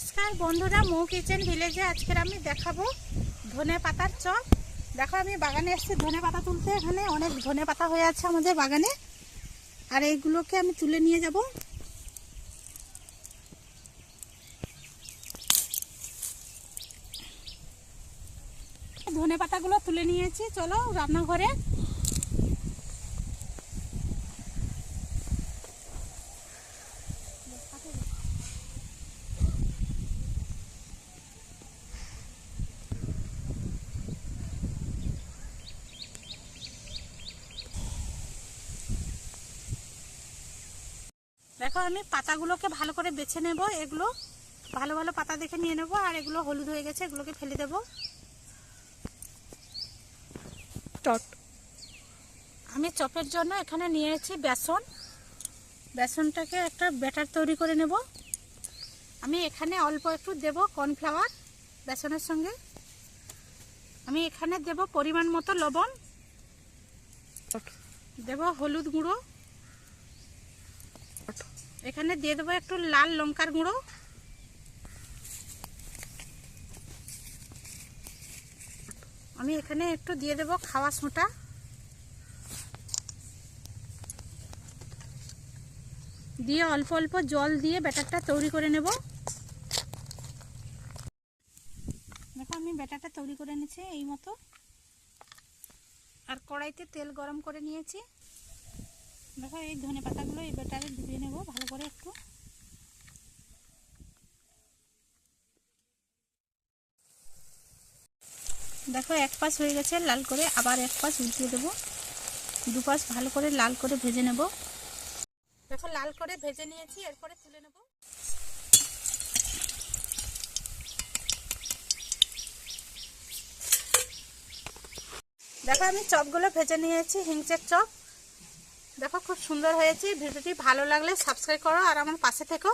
নমস্কার বন্ধুরা, মৌ কিচেন ভিলেজে আজকের আমি দেখাবো ধনে পাতার চপ। দেখো, আমি বাগানে এসেছি, ধনে পাতা তুলতে। এখানে অনেক ধনে পাতা হয়ে আছে আমাদের বাগানে। আর এইগুলোকে আমি তুলে নিয়ে যাব। ধনে পাতাগুলো তুলে নিয়েছি। চলো, রান্নাঘরে। দেখো আমি পাতাগুলোকে ভালো করে বেছে নেব এগুলো ভালো ভালো পাতা দেখে নিয়ে নেব আর এগুলো হলুদ হয়ে গেছে এগুলোকে ফেলে দেব। চট। আমি চপের জন্য এখানে নিয়েছি বেসন। বেসনটাকে একটা ব্যাটার তৈরি করে নেব। আমি এখানে অল্প একটু দেব কর্নফ্লাওয়ার বেসনের সঙ্গে। আমি এখানে দেব পরিমাণ মতো লবণ। দেব হলুদ গুঁড়ো। এখানে দিয়ে দেবো একটু লাল লঙ্কার গুঁড়ো। আমি এখানে একটু দিয়ে দেবো খাওয়া সোঁটা। দিয়ে অল্প অল্প জল দিয়ে ব্যাটারটা তৈরি করে নেব। দেখো, আমি ব্যাটারটা তৈরি করে নিয়েছি এই মতো। আর কড়াইতে তেল গরম করে নিয়েছি। দেখো, এই ধনে পাতাগুলো এই ব্যাটারে ডুবিয়ে নেব, ভালো করে একটু। দেখো, এক পাশ হয়ে গেছে, লাল করে আবার এক পাশ উল্টিয়ে দেবো। দু পাশ ভালো করে লাল করে ভেজে নেব। দেখো, লাল করে ভেজে নিয়েছি, এরপরে তুলে নেব। দেখো, আমি চপগুলো ভেজে নিয়েছি, হিংচের চপ। দেখো খুব সুন্দর হয়েছে। ভিডিওটি ভালো লাগলে সাবস্ক্রাইব করো আর আমার পাশে থেকো।